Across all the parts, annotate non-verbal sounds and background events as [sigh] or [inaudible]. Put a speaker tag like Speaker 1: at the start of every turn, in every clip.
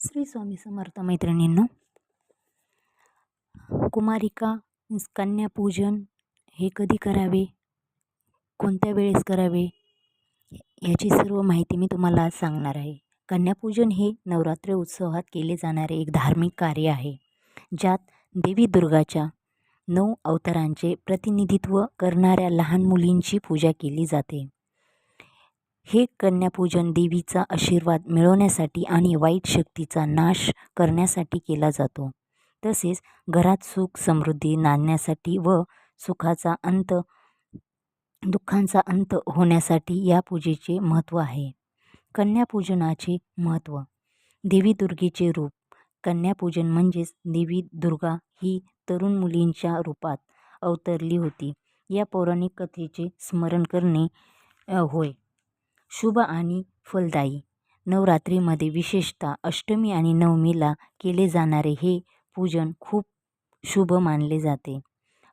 Speaker 1: श्री स्वामी समर्थ मैत्रिणींनो कुमारिका मीन्स कन्यापूजन हे कधी करावे? कोणत्या वेळेस करावे? याची सर्व माहिती मी तुम्हाला आज सांगणार आहे. कन्यापूजन हे नवरात्र उत्सवात केले जाणारे एक धार्मिक कार्य आहे ज्यात देवी दुर्गाच्या नऊ अवतारांचे प्रतिनिधित्व करणाऱ्या लहान मुलींची पूजा केली जाते. हे कन्यापूजन देवीचा आशीर्वाद मिळवण्यासाठी आणि वाईट शक्तीचा नाश करण्यासाठी केला जातो. तसेच घरात सुख समृद्धी नांदण्यासाठी व सुखाचा अंत दुःखांचा अंत होण्यासाठी या पूजेचे महत्त्व आहे. कन्यापूजनाचे महत्त्व. देवी दुर्गेचे रूप. कन्यापूजन म्हणजेच देवी दुर्गा ही तरुण मुलींच्या रूपात अवतरली होती. या पौराणिक कथेचे स्मरण करणे होय. शुभ आणि फलदायी. नवरात्रीमध्ये विशेषतः अष्टमी आणि नवमीला केले जाणारे हे पूजन खूप शुभ मानले जाते.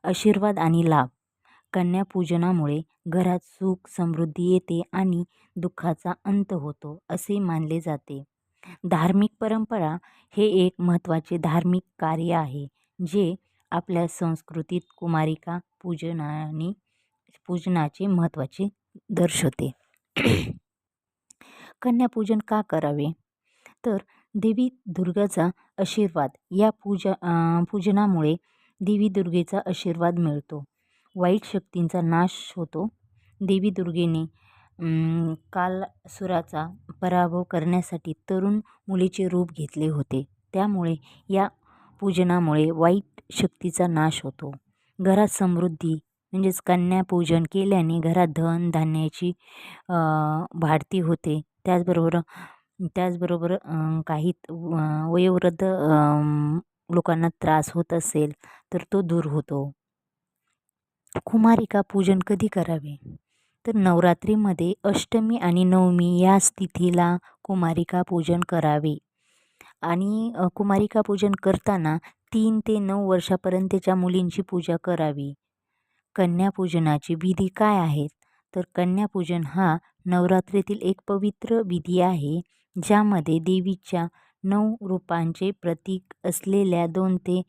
Speaker 1: आशीर्वाद आणि लाभ. कन्यापूजनामुळे घरात सुख समृद्धी येते आणि दुःखाचा अंत होतो असे मानले जाते. धार्मिक परंपरा हे एक महत्त्वाचे धार्मिक कार्य आहे जे आपल्या संस्कृतीत कुमारिका पूजनाने पूजनाचे महत्त्वाचे दर्शवते. [clears throat] कन्यापूजन का करावे? तर देवी दुर्गाचा आशीर्वाद. या पूजा पूजनामुळे देवी दुर्गेचा आशीर्वाद मिळतो. वाईट शक्तींचा नाश होतो. देवी दुर्गेने कालसुराचा पराभव करण्यासाठी तरुण मुलीचे रूप घेतले होते. त्यामुळे या पूजनामुळे वाईट शक्तीचा नाश होतो. घरात समृद्धी म्हणजेच कन्यापूजन केल्याने घरात धन धान्याची वाढती होते. त्याचबरोबर त्याचबरोबर काही वयोवृद्ध लोकांना त्रास होत असेल तर तो दूर होतो. कुमारिका पूजन कधी करावे? तर नवरात्रीमध्ये अष्टमी आणि नवमी या तिथीला कुमारिका पूजन करावे. आणि कुमारिका पूजन करताना तीन ते नऊ वर्षापर्यंतच्या मुलींची पूजा करावी. कन्यापूजनाची विधी काय आहेत? तर कन्यापूजन हा नवरात्रीतील एक पवित्र विधी आहे ज्यामध्ये देवीच्या नऊ रूपांचे प्रतीक असलेल्या दोन ते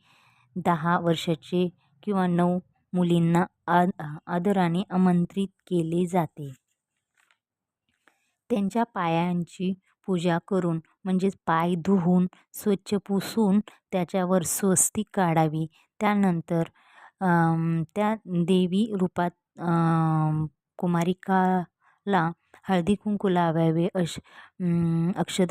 Speaker 1: दहा वर्षाचे किंवा नऊ मुलींना आद आदराने आमंत्रित केले जाते. त्यांच्या पायांची पूजा करून म्हणजेच पाय धुवून स्वच्छ पुसून त्याच्यावर स्वस्तिक काढावी. त्यानंतर त्या देवी रूपात कुमारिकाला हळदी कुंकू लावावे अश अक्षदा